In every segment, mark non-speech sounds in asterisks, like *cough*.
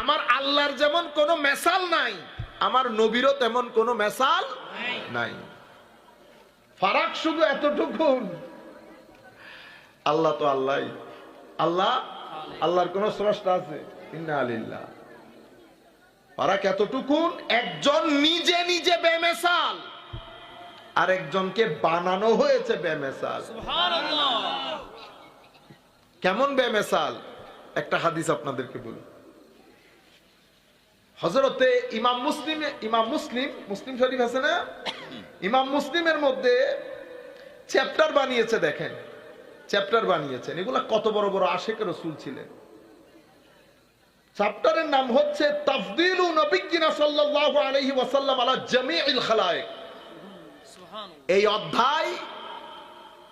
আমার আল্লাহর যেমন কোনো মেসাল নাই আমার নবীরও তেমন কোনো মেসাল নাই। ফারাক শুধু এতটুকু আল্লাহ তো আল্লাহ আল্লাহ। আল্লাহর কোন স্রষ্টা আছে? আলিল্লাহ ফারাক এতটুকুন একজন নিজে নিজে বেমেসাল আর একজনকে বানানো হয়েছে বেমেসাল কেমন বেমেসাল একটা হাদিস আপনাদেরকে বলি। হজরতে ইমাম মুসলিম ইমাম মুসলিম মুসলিম শরীফ আছে না? *coughs* ইমাম মুসলিমের মধ্যে চ্যাপ্টার বানিয়েছে দেখেন। চ্যাপ্টার বানিয়েছেন। এগুলা কত বড় বড় আশেকের রসুল ছিলেন। চ্যাপ্টারের নাম হচ্ছে তাফদিলু সাল্লাল্লাহু আলাইহি ওয়াসাল্লাম আলা জামিউল খালায়েক। এই অধ্যায়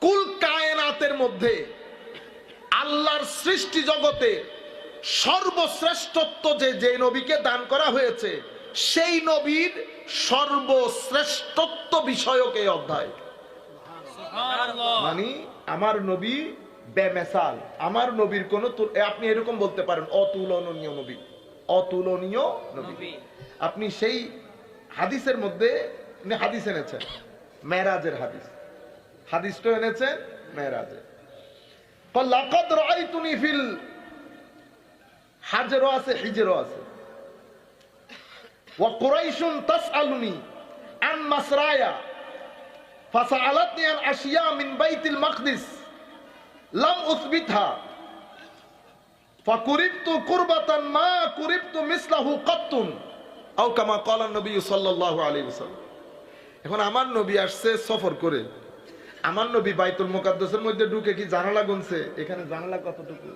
কুল কায়নাতের মধ্যে আল্লাহর সৃষ্টি জগতে সর্বশ্রেষ্ঠত্ব যে যে নবীকে দান করা হয়েছে সেই নবীর সর্বশ্রেষ্ঠত্ব বিষয়ক এই অধ্যায় মানে আমার নবী বেমেসাল আমার নবীর কোন আপনি এরকম বলতে পারেন অতুলনীয় নবী অতুলনীয় নবী। আপনি সেই হাদিসের মধ্যে হাদিস এনেছেন মেরাজের হাদিস। হাদিসটা এনেছেন মেরাজের লাকাদ রাআইতুনি ফিল হাজরও আছে, হিজরও আছে। তাসআলুনি আন মাসরায়া আন আশিয়া মিন বাইতিল মাকদিস লাম উসবিতহা ফাকুরিবতু কুরবাতান মা কুরিবতু মিসলাহু কাত্তুন আও কামা ক্বালা নবী সাল্লাল্লাহু আলাইহি ওয়াসাল্লাম। এখন আমার নবী আসছে সফর করে। আমার নবী বাইতুল মুকাদ্দাসের মধ্যে ঢুকে কি জানালা গুনছে? এখানে জানালা কতটুকু?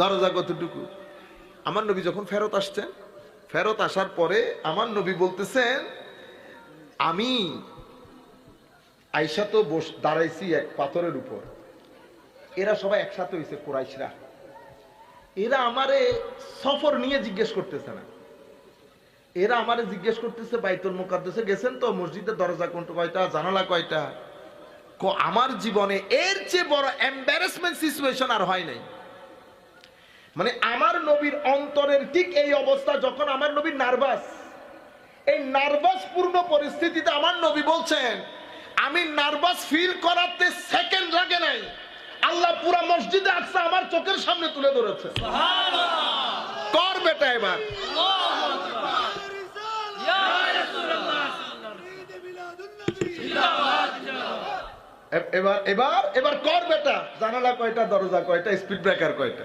দরজা কতটুকু? আমার নবী যখন ফেরত আসছেন, ফেরত আসার পরে আমার নবী বলতেছেন, আমি আইসা তো বস, দাঁড়াইছি এক পাথরের উপর। এরা সবাই একসাথে হয়েছে কোরাইশরা। এরা আমারে সফর নিয়ে জিজ্ঞেস করতেছে না। এরা আমারে জিজ্ঞেস করতেছে, বাইতুল মুকাদ্দাসে গেছেন তো, মসজিদের দরজা কোনটা কয়টা, জানালা কয়টা? আমার জীবনে এর চেয়ে বড় এম্বারাসমেন্ট সিচুয়েশন আর হয় নাই। মানে আমার নবীর অন্তরের ঠিক এই অবস্থা যখন আমার নবীর নার্ভাস এই নার্ভাস পূর্ণ পরিস্থিতিতে আমার নবী বলছেন আমি নার্ভাস ফিল করাতে সেকেন্ড লাগে নাই। আল্লাহ পুরা মসজিদে আকসা আমার চোখের সামনে তুলে ধরেছে। কর বেটা এবার। এবার এবার এবার কর বেটা। জানালা কয়টা দরজা কয়টা স্পিড ব্রেকার কয়টা?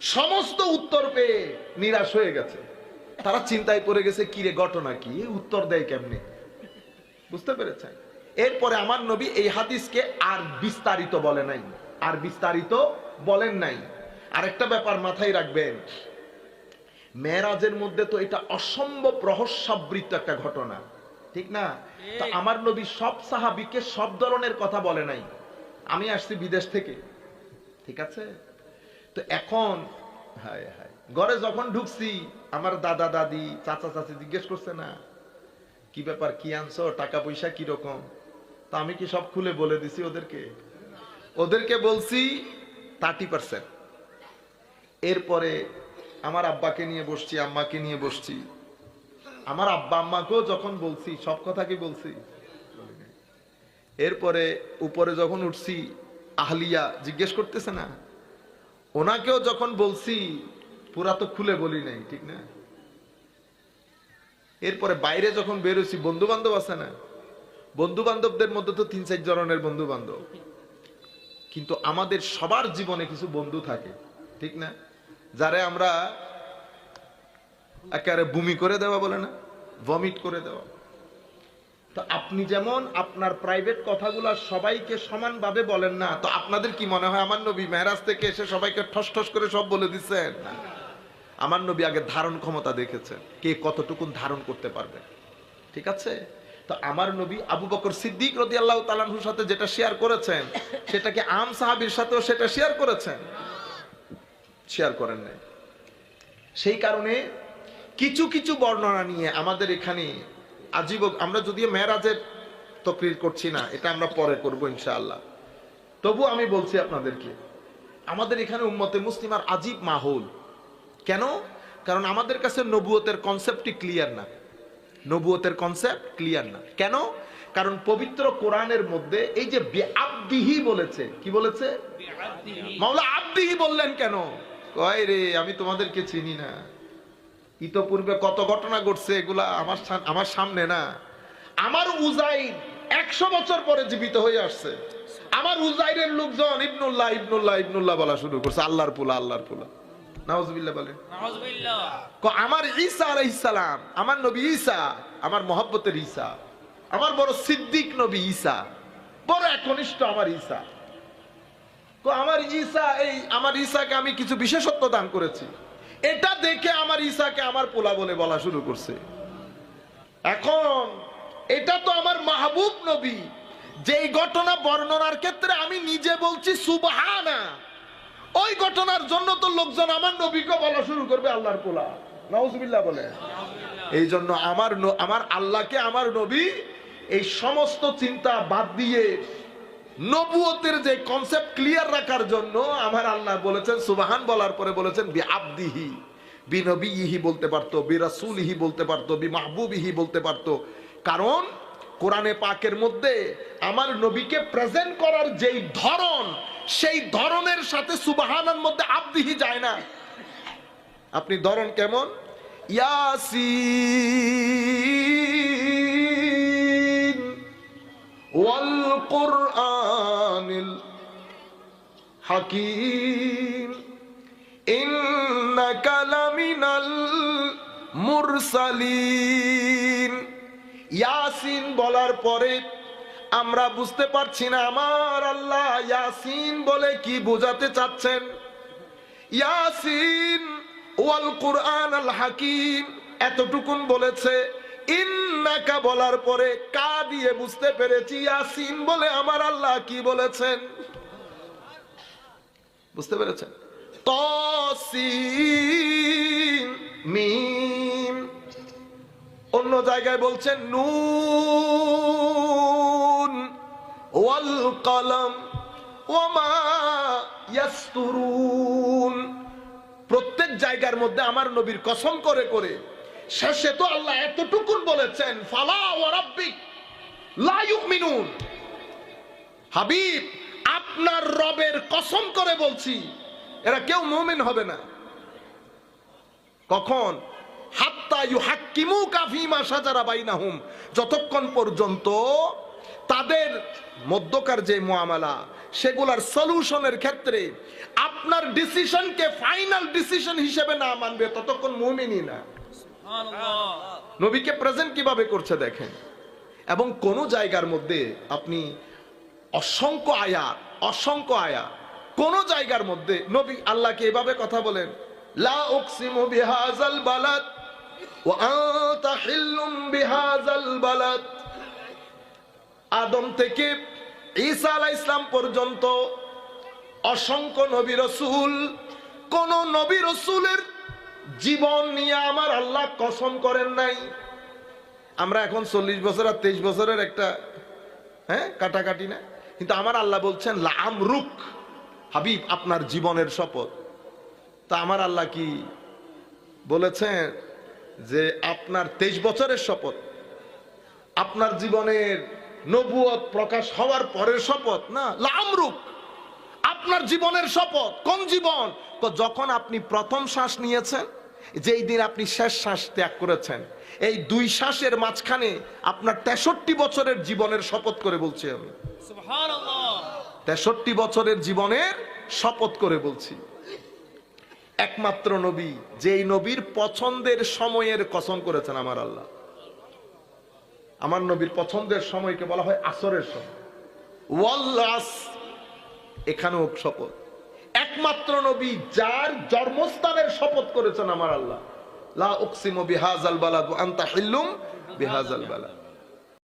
সমস্ত উত্তর পেয়ে নিরাশ হয়ে গেছে। তারা চিন্তায় পড়ে গেছে কি রে ঘটনা কি? উত্তর দেয় কেমনে? বুঝতে পেরেছেন? এরপরে আমার নবী এই হাদিসকে আর বিস্তারিত বলে নাই। আর বিস্তারিত বলেন নাই। আরেকটা ব্যাপার মাথায় রাখবেন। মেয়েরাজের মধ্যে তো এটা অসম্ভব রহস্যাবৃত্ত একটা ঘটনা। ঠিক না? তো আমার নবী সব সাহাবিকে সব ধরনের কথা বলে নাই। আমি আসছি বিদেশ থেকে। ঠিক আছে? তো এখন, হায় হায়, ঘরে যখন ঢুকছি, আমার দাদা, দাদি, চাচা, চাচি জিজ্ঞেস করছে না, কি ব্যাপার, কি আনছো? টাকা পয়সা কি রকম? তা আমি কি সব খুলে বলে দিছি ওদেরকে? ওদেরকে বলছি থার্টি পার্সেন্ট এরপরে আমার আব্বাকে নিয়ে বসছি, আম্মাকে নিয়ে বসছি। আমার আব্বা, আম্মাকেও যখন বলছি, সব কথা কি বলছি? এরপরে উপরে যখন উঠছি, আহলিয়া জিজ্ঞেস করতেছে না ওনাকেও যখন বলছি, পুরা তো খুলে বলি নাই, ঠিক না? এরপরে বাইরে যখন বেরোছি বন্ধু বান্ধব আছে না? বন্ধু বান্ধবদের মধ্যে তো তিন চার ধরনের বন্ধু বান্ধব কিন্তু আমাদের সবার জীবনে কিছু বন্ধু থাকে, ঠিক না? যারে আমরা একেবারে বমি করে দেওয়া বলে না ভমিট করে দেওয়া। তো আপনি যেমন আপনার প্রাইভেট কথাগুলো সবাইকে সমানভাবে বলেন না, তো আপনাদের কি মনে হয় আমার নবী মেহরাজ থেকে এসে সবাইকে ঠস ঠস করে সব বলে দিচ্ছেন? আমার নবী আগে ধারণ ক্ষমতা দেখেছেন, কে কতটুকুন ধারণ করতে পারবে। ঠিক আছে? তো আমার নবী আবু বকর সিদ্দিক রদি আল্লাহ তালাহুর সাথে যেটা শেয়ার করেছেন, সেটাকে আম সাহাবির সাথেও সেটা শেয়ার করেছেন। শেয়ার করেন নাই। সেই কারণে কিছু কিছু বর্ণনা নিয়ে আমাদের এখানে আজীব আমরা যদিও মেয়েরাজের তকরির করছি না, এটা আমরা পরে করব ইনশাআল্লাহ। তবু আমি বলছি আপনাদেরকে, আমাদের এখানে উম্মতে মুসলিম আর আজীব মাহৌল। কেন? কারণ আমাদের কাছে নবুয়তের কনসেপ্টই ক্লিয়ার না। নবুয়তের কনসেপ্ট ক্লিয়ার না। কেন? কারণ পবিত্র কোরআনের মধ্যে এই যে আব্দিহি বলেছে, কি বলেছে? মাওলা আব্দিহি বললেন কেন? কয় রে, আমি তোমাদেরকে চিনি না। ইতপূর্বে কত ঘটনা ঘটছে এগুলা আমার আমার সামনে না। আমার উজাইর একশো বছর পরে জীবিত হয়ে আসছে। আমার উজাইরের লোকজন ইবনুল্লাহ ইবনুল্লাহ ইবনুল্লাহ বলা শুরু করছে আল্লাহর পুলা আল্লাহর পুলা। নাউজুবিল্লাহ বলে। আমার ঈসা আলাইসালাম আমার নবী ঈসা আমার মহব্বতের ঈসা আমার বড় সিদ্দিক নবী ঈসা বড় একনিষ্ঠ আমার ঈসা। তো আমার ঈসা এই আমার ঈসাকে আমি কিছু বিশেষত্ব দান করেছি। এটা দেখে আমার ঈশাকে আমার পোলা বলে বলা শুরু করছে। এখন, এটা তো আমার মাহবুব নবী। যেই ঘটনা বর্ণনার ক্ষেত্রে আমি নিজে বলছি, সুবহানা। ওই ঘটনার জন্য তো লোকজন আমার নবীকে বলা শুরু করবে আল্লাহর পোলা। নাউজুবিল্লাহ বলে। এই জন্য আমার আমার আল্লাহকে, আমার নবী, এই সমস্ত চিন্তা বাদ দিয়ে নবুয়তের যে কনসেপ্ট ক্লিয়ার রাখার জন্য আমার আল্লাহ বলেছেন, সুবাহান বলার পরে বলেছেন বি আব্দিহি বি নবীহি বলতে পারতো বি রাসূলিহি বলতে পারতো বি মাহবুবিহি বলতে পারতো। কারণ কোরআনে পাকের মধ্যে আমার নবীকে প্রেজেন্ট করার যেই ধরন, সেই ধরনের সাথে সুবাহানের মধ্যে আব্দিহি যায় না। আপনি ধরন কেমন? ইয়াসিন। কুরআনিল হাকিম। ইন্নাকা লামিনাল মুরসালিন। ইয়াসিন বলার পরে আমরা বুঝতে পারছি না, আমার আল্লাহ ইয়াসিন বলে কি বোঝাতে চাচ্ছেন? ইয়াসিন ওয়াল কুরআন আল হাকিম এতটুকুন বলেছে ইন্নাকা বলার পরে কা দিয়ে বুঝতে পেরেছি ইয়াসিন বলে আমার আল্লাহ কি বলেছেন? বুঝতে পেরেছেন? মিম। অন্য জায়গায় বলছেন নুন। ওয়াল কলম। ওমা প্রত্যেক জায়গার মধ্যে আমার নবীর কসম করে করে শেষে তো আল্লাহ এতটুকুন বলেছেন, ফালা ওয়া রাব্বিক লা হাবিব, আপনার রবের কসম করে বলছি, এরা কেউ মুমিন হবে না। কখন? হাত্তা ইউ হাক্কিমু কাফিমা সাজারা বাইনাহুম। যতক্ষণ পর্যন্ত তাদের মধ্যকার যে মুআমালা, সেগুলার সলিউশনের ক্ষেত্রে আপনার ডিসিশনকে ফাইনাল ডিসিশন হিসেবে না মানবে, ততক্ষণ মুমিনই না। নবীকে প্রেজেন্ট কীভাবে করছে দেখেন? এবং কোন জায়গার মধ্যে আপনি অসংখ্য আয়াত অসংখ্য আয়াত কোন জায়গার মধ্যে নবী আল্লাহকে এভাবে কথা বলেন? লা ওয়া আদম থেকে ঈসা আলাইহিস ইসলাম পর্যন্ত অসংখ্য নবী রসুল, কোন নবী রসুলের জীবন নিয়ে আমার আল্লাহ কসম করেন নাই। আমরা এখন চল্লিশ বছর আর তেইশ বছরের একটা হ্যাঁ কাটাকাটি না? কিন্তু আমার আল্লাহ বলছেন লাম রুক হাবিব, আপনার জীবনের শপথ। তা আমার আল্লাহ কি বলেছেন যে, আপনার তেইশ বছরের শপথ, আপনার জীবনের নবুয়ত প্রকাশ হওয়ার পরের শপথ। না লামরুক আপনার জীবনের শপথ, কোন জীবন? তো যখন আপনি প্রথম শ্বাস নিয়েছেন যেই দিন আপনি শেষ শ্বাস ত্যাগ করেছেন এই দুই শ্বাসের মাঝখানে আপনার তেষট্টি বছরের জীবনের শপথ করে বলছি আমি। তেষট্টি বছরের জীবনের শপথ করে বলছি। একমাত্র নবী যেই নবীর পছন্দের সময়ের কসম করেছেন আমার আল্লাহ। আমার নবীর পছন্দের সময়কে বলা হয় আসরের সময়। ওয়াল্লাস এখানেও শপথ। একমাত্র নবী যার জন্মস্থানের শপথ করেছেন আমার আল্লাহ। লা উকসিমু বিহাজাল বালাদ ওয়া আনতা হিল্লুম বিহাজাল বালাদ।